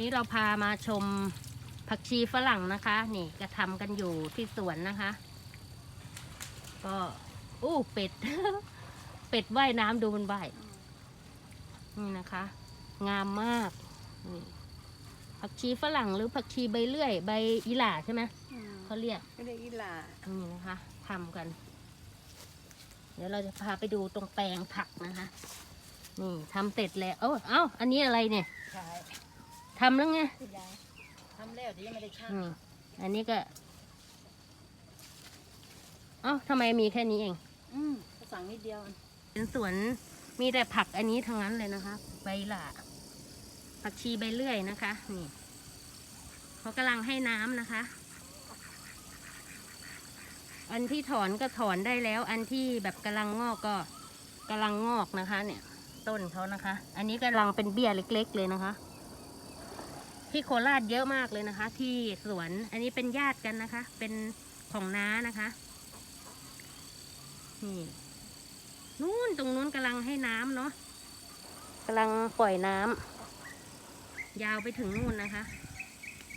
นี้เราพามาชมผักชีฝรั่งนะคะ นี่กระทำกันอยู่ที่สวนนะคะ ก็อู้เป็ด เป็ดว่ายน้ำดูมันว่ายนี่นะคะ งามมากนี่ผักชีฝรั่งหรือผักชีใบเลื่อย ใบอีหล่าใช่ไหมเขาเรียกไม่ได้อีหลานี่นะคะทำกัน เดี๋ยวเราจะพาไปดูตรงแปลงผักนะคะ นี่ทำเสร็จแล้วเอ้าเอ้าอันนี้อะไรเนี่ยใช่ ทำแล้วไงคุณยายทำแล้วเดี๋ยวยังไม่ได้ช่างอืมอันนี้ก็ เอ้าทำไมมีแค่นี้เอง อืมก็สั่งนิดเดียวเป็นสวนมีแต่ผักอันนี้ทั้งนั้นเลยนะคะ ใบหล่าผักชีใบเลื่อยนะคะ นี่เขากำลังให้น้ำนะคะ อันที่ถอนก็ถอนได้แล้ว อันที่แบบกำลังงอกก็กำลังงอกนะคะ เนี่ย ต้นเขานะคะ อันนี้กำลังเป็นเบี้ยเล็ก ๆ เลยนะคะ ที่โคราชเยอะมากเลยนะคะ ที่สวนอันนี้เป็นญาติกันนะคะ เป็นของน้านะคะนี่นู่นตรงนู้นกำลังให้น้ำเนาะกำลังปล่อยน้ำยาวไปถึงนู่นนะคะ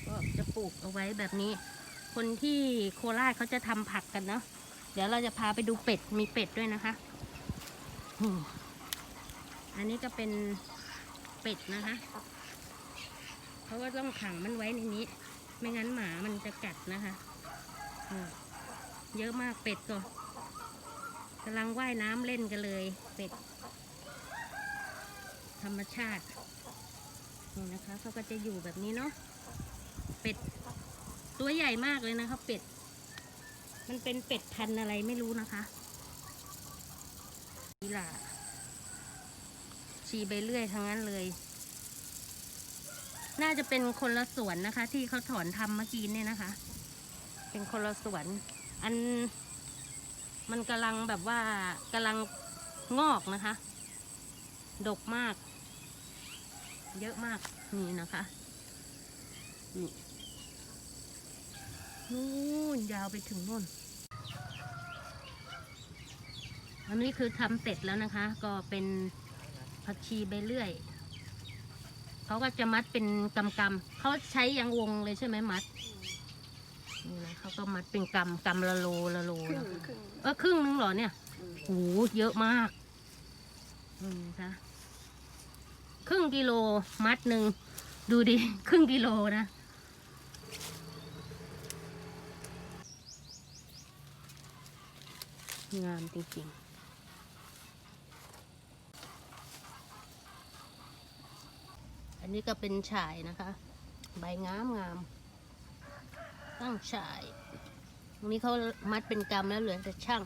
ก็จะปลูกเอาไว้แบบนี้ คนที่โคราชเขาจะทำผักกันเนาะเดี๋ยวเราจะพาไปดูเป็ดมีเป็ดด้วยนะคะอันนี้ก็เป็นเป็ดนะคะ เพราะว่าต้องขังมันไว้ในนี้ ไม่งั้นหมามันจะกัดนะคะเยอะมากเป็ดก็กำลังว่ายน้ำเล่นกันเลย เป็ด ธรรมชาตินี่นะคะเขาก็จะอยู่แบบนี้เนาะเป็ด ตัวใหญ่มากเลยนะคะเป็ด มันเป็นเป็ดพันอะไรไม่รู้นะคะนี่ล่ะชีไปเรื่อยทั้งนั้นเลย น่าจะเป็นคนละสวนนะคะ ที่เขาถอนทำเมื่อกี้เนี่ยนะคะ เป็นคนละสวน อัน มันกำลังแบบว่ากำลังงอกนะคะ ดกมาก เยอะมากนี่นะคะนี่นู่นยาวไปถึงนู่นอันนี้คือทำเสร็จแล้วนะคะ ก็เป็นผักชีใบเลื่อย เขาก็จะมัดเป็นกำกำๆเขาใช้ยางวงเลยใช่ไหมมัดนี่นะเขาก็มัดเป็นกำกำละโลละโลครึ่งนะคะครึ่งเออครึ่งนึงเหรอเนี่ยอืมโหเยอะมากอืมคะครึ่งกิโลมัดหนึ่งดูดิ ครึ่งกิโลนะ งามจริงๆ อันนี้ก็เป็นฉายนะคะ ใบงามงามตั้งฉาย ตรงนี้เขามัดเป็นกำแล้วเหลือแต่ช่าง